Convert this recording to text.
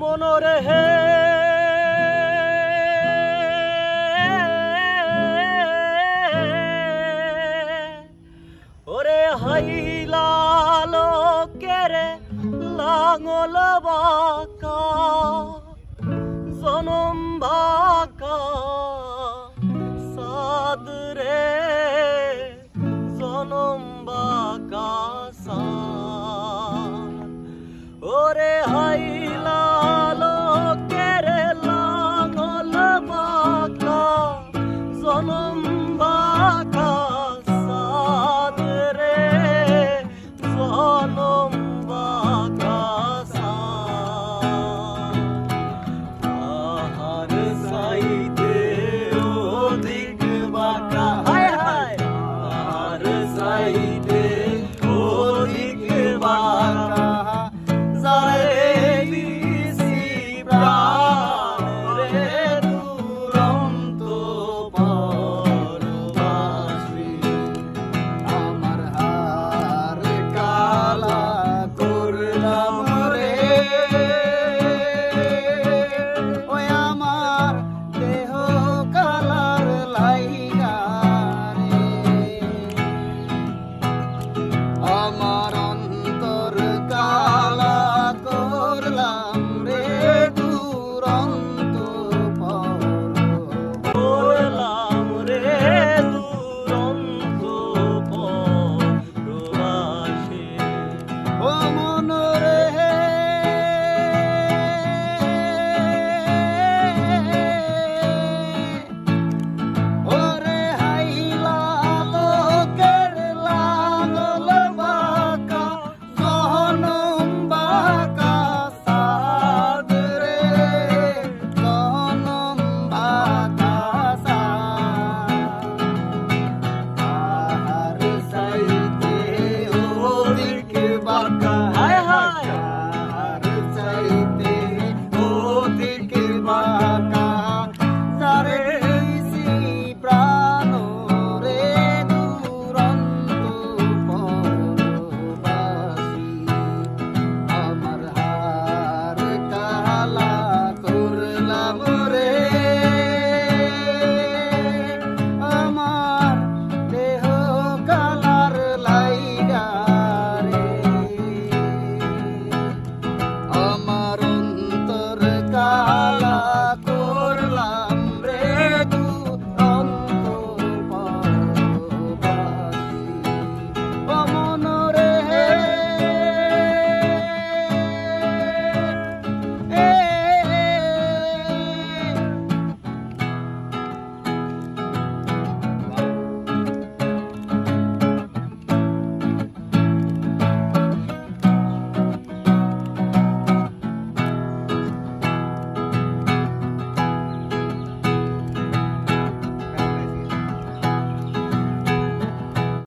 মনরে হে। ওরে হাইলা লোকেরে লাঙল বাঁকা জনম বাঁকা